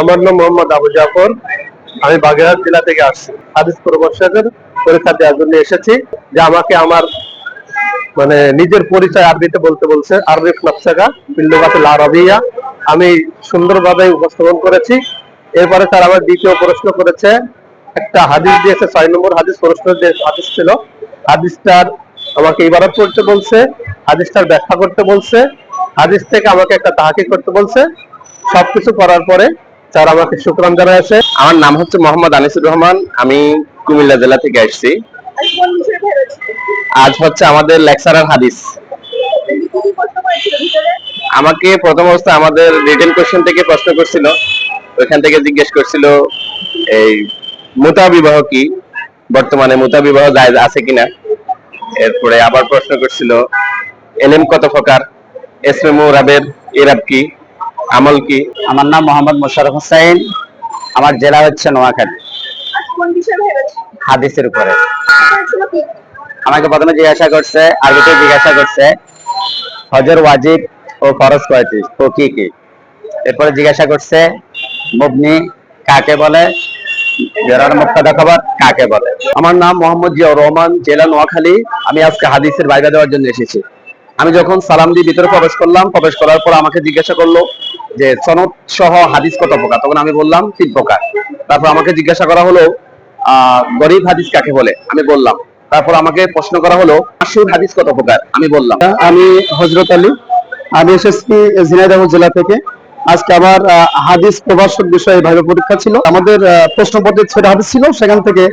আমার নাম মোহাম্মদ আবু জাফর। আমি বাগেরহাট জেলা থেকে আসছি। হাদিস প্রভাষকের পরীক্ষা দেওয়ার জন্য এসেছি, যে আমাকে আমার মানে নিজের পরিচয় আরবিতে বলতে বলছে, আরবিক নকশাকা বিল্লুগাতুল আরবিয়া আমি সুন্দরভাবে উপস্থাপন করেছি। এরপরে স্যার আমার দ্বিতীয় প্রশ্ন করেছে, একটা হাদিস দিয়েছে, ছয় নম্বর হাদিস প্রশ্ন যে হাদিস ছিল, হাদিসটার আমাকে ইবারত করতে বলছে, হাদিসটার ব্যাখ্যা করতে বলছে, হাদিস থেকে আমাকে একটা তাহাকি করতে বলছে, সবকিছু করার পরে স্যার, আমাকে আমার নাম হচ্ছে মোহাম্মদ আনিসুর রহমান। আমি কুমিল্লা জেলা থেকে আসছি। আজ হচ্ছে আমাদের লেকচারার হাদিস। আমাকে প্রথম অবস্থায় আমাদের রিটেন কোশ্চেন থেকে প্রশ্ন করছিল। ওইখান থেকে জিজ্ঞেস করছিল, এই মোতা বিবাহ কি? বর্তমানে মোতা বিবাহ জায়েজ আছে কিনা? এরপরে আবার প্রশ্ন করছিল, এলেম কত প্রকার? এসমে মুরাবের ইরাব কি? আমল কি? আমার নাম মোহাম্মদ মোশারফ হোসাইন আমার জেলা হচ্ছে নোয়াখালী। আজ কোন বিষয়ে ভেবেছি হাদিসের উপরে। আমাকে প্রথমে জিজ্ঞাসা করছে আরবিতে জিজ্ঞাসা করছে হজর ওয়াজিব ও ফরজ কয়টি? ও কি কি? এরপরে জিজ্ঞাসা করছে মুবনি কাকে বলে? জেরার মুক্তাদা খবর কাকে বলে? আমার নাম মোহাম্মদ জিয়াউর রহমান জেলা নোয়াখালী। আমি আজকে হাদিসের বাইবা দেওয়ার জন্য এসেছি। আমি যখন সালাম দিয়ে ভিতরে প্রবেশ করলাম প্রবেশ করার পর আমাকে জিজ্ঞাসা করল যে সনদ সহ হাদিস কত প্রকার? তখন আমি বললাম তিন প্রকার। তারপর আমাকে জিজ্ঞাসা করা হলো আহ গরিব হাদিস কাকে বলে? আমি বললাম। তারপর আমাকে প্রশ্ন করা হলো আশুর হাদিস কত প্রকার? আমি বললাম। আমি হজরত আলী। আমি এসেছি ঝিনাইদহ জেলা থেকে। আজকে আমার হাদিস প্রভাষক বিষয়ে ভাবে পরীক্ষা ছিল। আমাদের আহ, প্রশ্নপত্রে ছেড়ে হাদিস ছিল সেখান থেকে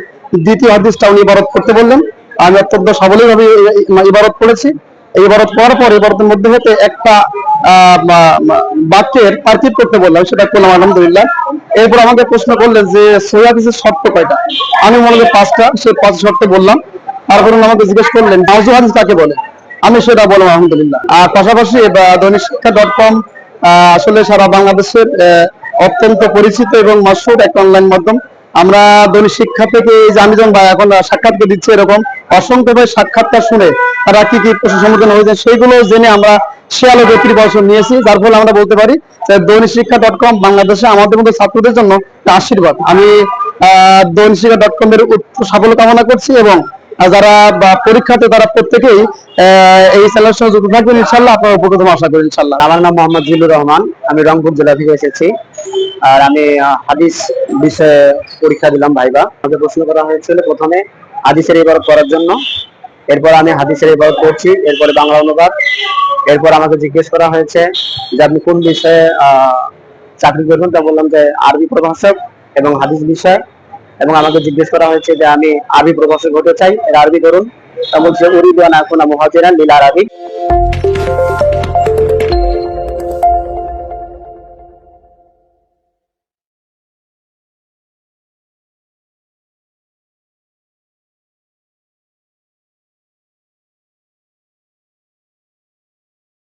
দ্বিতীয় হাদিসটা উনি ইবারত করতে বললেন। আমি অত্যন্ত এই ইবারত করেছি। এই ইবারত করার পর ইবারতের মধ্যে হতে একটা বাক্যের তারকিব করতে বললাম, সেটা করলাম আলহামদুলিল্লাহ। এরপর আমাকে প্রশ্ন করলেন যে হাদিসের শর্ত কয়টা? আমি মনে করি পাঁচটা সেই পাঁচ শর্ত বললাম। তারপর আমাকে জিজ্ঞেস করলেন নাউজু হাদিস কাকে বলে? আমি সেটা বললাম, আলহামদুলিল্লাহ। আর পাশাপাশি দৈনিক শিক্ষা ডট কম আসলে সারা বাংলাদেশের অত্যন্ত পরিচিত এবং মশহুর একটা অনলাইন মাধ্যম। আমরা দৈনিক শিক্ষা থেকে এই যে আমি যখন এখন সাক্ষাৎকে দিচ্ছি এরকম। অসংখ্য ভাবে সাক্ষাৎকার শুনে তারা কি কি প্রশ্ন সম্মুখীন হয়েছে সেইগুলো জেনে আমরা সে ব্যক্তির প্রিপারেশন নিয়েছি যার ফলে আমরা বলতে পারি যে দৈনিক শিক্ষা ডট কম বাংলাদেশে আমাদের মতো ছাত্রদের জন্য আশীর্বাদ। আমি আহ, দৈনিক শিক্ষা ডট কম এর সাফল্য কামনা করছি এবং যারা পরীক্ষাতে তারা প্রত্যেকেই এই চ্যানেলের সঙ্গে যুক্ত থাকবেন ইনশাল্লাহ আপনার উপকৃত আশা করি ইনশাল্লাহ আমার নাম মোহাম্মদ জিলুর রহমান, আমি রংপুর জেলা থেকে এসেছি। আর আমি হাদিস বিষয়ে পরীক্ষা দিলাম ভাইবা। আমাকে প্রশ্ন করা হয়েছিল প্রথমে, হাদিসের ইবারত করার জন্য। এরপর আমি হাদিসের ইবারত করছি, এরপরে বাংলা অনুবাদ। এরপর আমাকে জিজ্ঞেস করা হয়েছে যে আপনি কোন বিষয়ে চাকরি করবেন? তা বললাম যে আরবি প্রভাষক এবং হাদিস বিষয় এবং আমাকে জিজ্ঞেস করা হয়েছে যে আমি আরবি প্রভাষক হতে চাই, এর আরবি করুন তখন সে উরিদান এখন মহাজিরান লীলা আরবি।